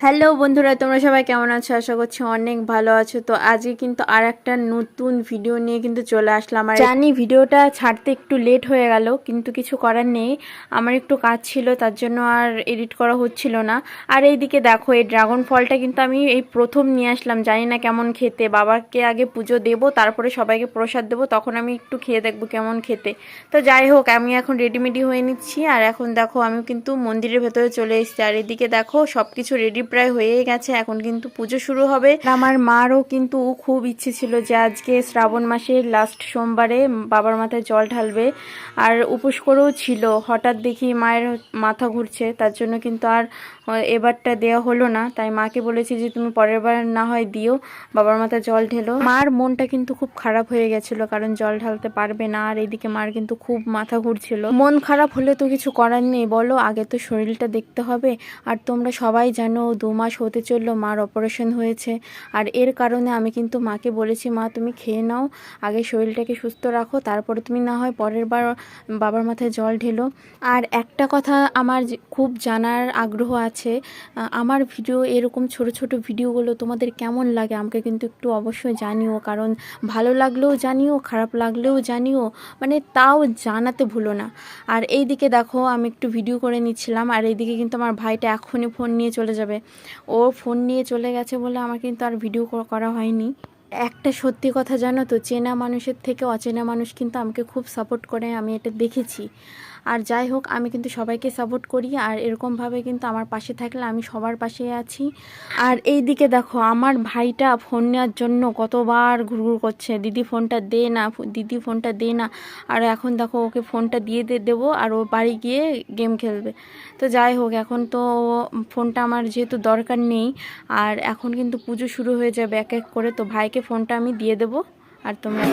Hello বন্ধুরা, তোমরা সবাই কেমন আছো? আশা করছি অনেক ভালো আছো। তো আজকে কিন্তু আর একটা নতুন ভিডিও নিয়ে কিন্তু চলে আসলাম। আর জানি ভিডিওটা ছাড়তে একটু লেট হয়ে গেল, কিন্তু কিছু করার নেই। আমার একটু কাজ ছিল, তার জন্য আর এডিট করা হচ্ছিল না। আর এইদিকে দেখো, এই ড্রাগন ফলটা কিন্তু আমি এই প্রথম নিয়ে আসলাম। জানি না কেমন খেতে। বাবাকে আগে পুজো দেবো, তারপরে সবাইকে প্রসাদ দেবো, তখন আমি একটু খেয়ে দেখব কেমন খেতে। তো যাই হোক, আমি এখন রেডিমেডি হয়ে নিচ্ছি। আর এখন দেখো আমি কিন্তু মন্দিরের ভেতরে চলে এসেছি। আর এদিকে দেখো সব কিছু রেডি প্রায় হয়েই গেছে, এখন কিন্তু পুজো শুরু হবে। আমার মারও কিন্তু খুব ইচ্ছে ছিল যে আজকে শ্রাবণ মাসের লাস্ট সোমবারে বাবার মাথায় জল ঢালবে। আর উপোস করেও ছিল, হঠাৎ দেখি মায়ের মাথা ঘুরছে, তার জন্য কিন্তু আর এবারটা দেওয়া হলো না। তাই মাকে বলেছি যে তুমি পরের বার না হয় দিও, বাবার মাথায় জল ঢেলো। মার মনটা কিন্তু খুব খারাপ হয়ে গেছিল, কারণ জল ঢালতে পারবে না, আর এইদিকে মার কিন্তু খুব মাথা ঘুরছিল। মন খারাপ হলে তো কিছু করার নেই, বলো, আগে তো শরীরটা দেখতে হবে। আর তোমরা সবাই জানো দু মাস হতে চলল, মার অপারেশন হয়েছে। আর এর কারণে আমি কিন্তু মাকে বলেছি, মা, তুমি খেয়ে নাও, আগে শরীরটাকে সুস্থ রাখো, তারপরে তুমি না হয় পরের বার বাবার মাথায় জল ঢেলো। আর একটা কথা আমার খুব জানার আগ্রহ আছে আমার ভিডিও, এরকম ছোট ছোট ভিডিওগুলো তোমাদের কেমন লাগে আমাকে কিন্তু একটু অবশ্যই জানিও। কারণ ভালো লাগলেও জানিও, খারাপ লাগলেও জানিও মানে তাও জানাতে ভুলো না। আর এই দিকে দেখো, আমি একটু ভিডিও করে নিচ্ছিলাম, আর এইদিকে কিন্তু আমার ভাইটা এখনই ফোন নিয়ে চলে যাবে। ও ফোন নিয়ে চলে গেছে বলে আমার কিন্তু আর ভিডিও করা হয়নি। একটা সত্যি কথা জানো তো, চেনা মানুষের থেকে অচেনা মানুষ কিন্তু আমাকে খুব সাপোর্ট করে, আমি এটা দেখেছি। আর যাই হোক, আমি কিন্তু সবাইকে সাপোর্ট করি আর এরকমভাবে কিন্তু আমার পাশে থাকলে আমি সবার পাশে আছি। আর এই দিকে দেখো, আমার ভাইটা ফোন নেওয়ার জন্য কতবার ঘুরঘুর করছে। দিদি ফোনটা দে না, দিদি ফোনটা দে না। আর এখন দেখো, ওকে ফোনটা দিয়ে দেবো আর ও বাড়ি গিয়ে গেম খেলবে। তো যাই হোক, এখন তো ফোনটা আমার যেহেতু দরকার নেই, আর এখন কিন্তু পুজো শুরু হয়ে যাবে এক এক করে। তো ভাইকে ফোনটা আমি দিয়ে দেবো। আর তোমরা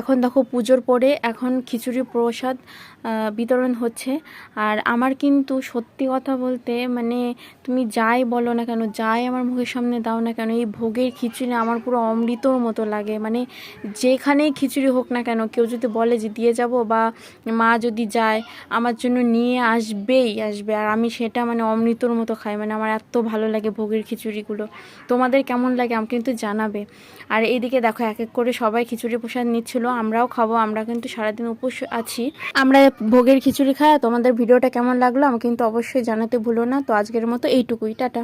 এখন দেখো পুজোর পরে এখন খিচুড়ি প্রসাদ বিতরণ হচ্ছে। আর আমার কিন্তু সত্যি কথা বলতে মানে তুমি যাই বলো না কেন, যাই আমার মুখের সামনে দাও না কেন, এই ভোগের খিচুড়ি আমার পুরো অমৃতর মতো লাগে। মানে যেখানেই খিচুড়ি হোক না কেন, কেউ যদি বলে যে দিয়ে যাব বা মা যদি যায়, আমার জন্য নিয়ে আসবেই, আসবে। আর আমি সেটা মানে অমৃতর মতো খাই মানে আমার এত ভালো লাগে ভোগের খিচুড়িগুলো। তোমাদের কেমন লাগে আমাকে কিন্তু জানাবে। আর এইদিকে দেখো এক এক করে সবাই খিচুড়ি প্রসাদ নিচ্ছিল। আমরাও খাব, আমরা কিন্তু সারাদিন উপোস আছি। আমরা ভোগের খিচুড়ি খাই তোমাদের ভিডিওটা কেমন লাগল আমাকে কিন্তু অবশ্যই জানাতে ভুলো না। তো আজকের মতো এইটুকুই, টাটা।